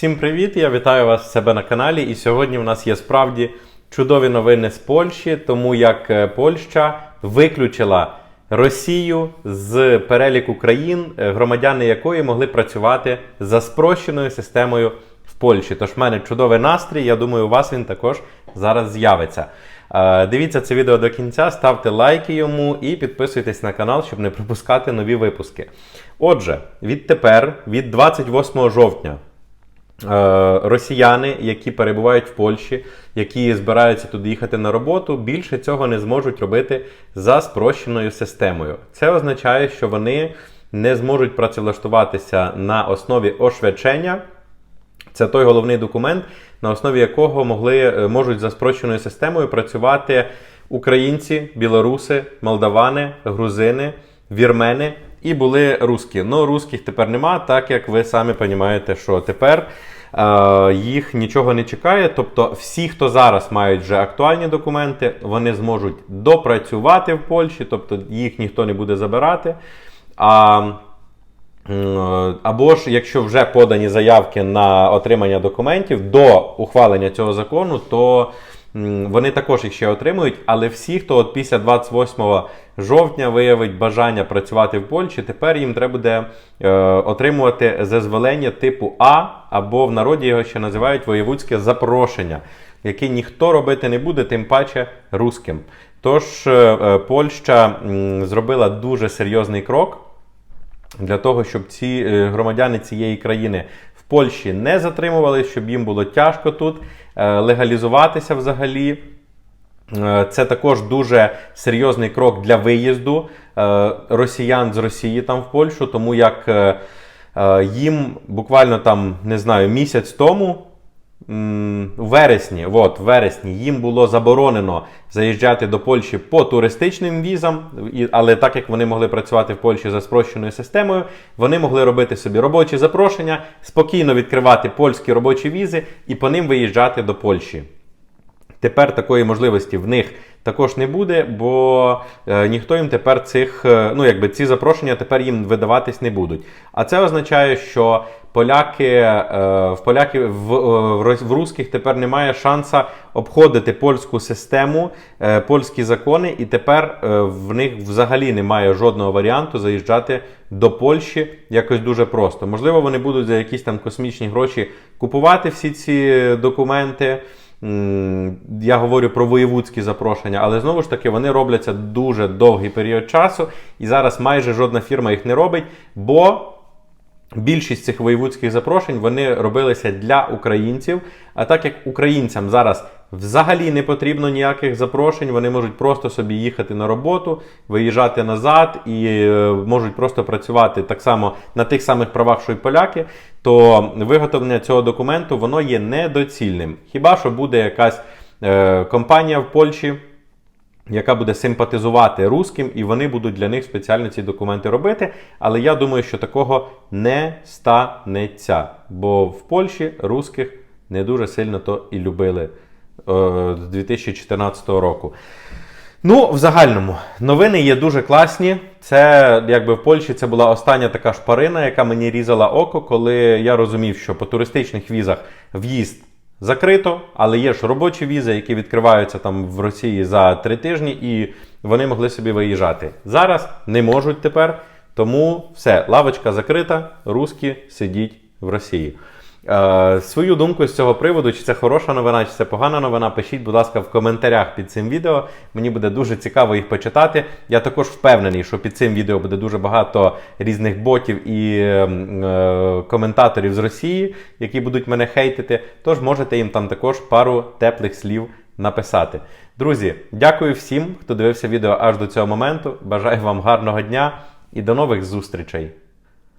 Всім привіт! Я вітаю вас в себе на каналі. І сьогодні в нас є справді чудові новини з Польщі, тому як е, Польща виключила Росію з переліку країн, е, громадяни якої могли працювати за спрощеною системою в Польщі. Тож в мене чудовий настрій. Я думаю, у вас він також зараз з'явиться. Е, Дивіться це відео до кінця, ставте лайки йому і підписуйтесь на канал, щоб не пропускати нові випуски. Отже, відтепер, від 28 жовтня, росіяни, які перебувають в Польщі, які збираються туди їхати на роботу, більше цього не зможуть робити за спрощеною системою. Це означає, що вони не зможуть працевлаштуватися на основі ошвячення. Це той головний документ, на основі якого могли, е, можуть за спрощеною системою працювати українці, білоруси, молдавани, грузини, вірмени і були русські. Ну, русських тепер нема, так як ви самі розумієте, що тепер е, їх нічого не чекає. Тобто, всі, хто зараз мають вже актуальні документи, вони зможуть допрацювати в Польщі, тобто їх ніхто не буде забирати. А Або ж, якщо вже подані заявки на отримання документів до ухвалення цього закону, то вони також їх ще отримують. Але всі, хто от після 28 жовтня виявить бажання працювати в Польщі, тепер їм треба буде е, отримувати зазволення типу А, або в народі його ще називають воєвудське запрошення, яке ніхто робити не буде, тим паче русським. Тож е, е, Польща м, зробила дуже серйозний крок для того, щоб ці е, громадяни цієї країни в Польщі не затримували, щоб їм було тяжко тут е, легалізуватися взагалі. Е, Це також дуже серйозний крок для виїзду росіян з Росії там в Польщу, тому як їм буквально там не знаю місяць тому. У вересні, от, в вересні їм було заборонено заїжджати до Польщі по туристичним візам, але так як вони могли працювати в Польщі за спрощеною системою, вони могли робити собі робочі запрошення, спокійно відкривати польські робочі візи і по ним виїжджати до Польщі. Тепер такої можливості в них також не буде, бо е, ніхто їм тепер цих, е, ну якби ці запрошення тепер їм видаватись не будуть. А це означає, що поляки е, в поляки в, в, русських тепер немає шанса обходити польську систему, польські закони, і тепер в них взагалі немає жодного варіанту заїжджати до Польщі якось дуже просто. Можливо, вони будуть за якісь там космічні гроші купувати всі ці документи. Я говорю про воєвудські запрошення, але знову ж таки вони робляться дуже довгий період часу, і зараз майже жодна фірма їх не робить, бо більшість цих воєвудських запрошень вони робилися для українців. А так як українцям зараз взагалі не потрібно ніяких запрошень, вони можуть просто собі їхати на роботу, виїжджати назад і е, можуть просто працювати так само на тих самих правах, що й поляки, то виготовлення цього документу воно є недоцільним. Хіба що буде якась е, компанія в Польщі яка буде симпатизувати русським, і вони будуть для них спеціально ці документи робити. Але я думаю, що такого не станеться. Бо в Польщі русських не дуже сильно то і любили з 2014 року. Ну, в загальному, новини є дуже класні. Це якби в Польщі це була остання така шпарина, яка мені різала око, коли я розумів, що по туристичних візах в'їзд закрито, але є ж робочі візи, які відкриваються там в Росії за три тижні, і вони могли собі виїжджати. Зараз не можуть тепер, тому все, лавочка закрита, русські сидіть в Росії. Е, свою думку з цього приводу, чи це хороша новина, чи це погана новина, пишіть, будь ласка, в коментарях під цим відео. Мені буде дуже цікаво їх почитати. Я також впевнений, що під цим відео буде дуже багато різних ботів і ем, е, коментаторів з Росії, які будуть мене хейтити. Тож можете їм там також пару теплих слів написати. Друзі, дякую всім, хто дивився відео аж до цього моменту. Бажаю вам гарного дня і до нових зустрічей!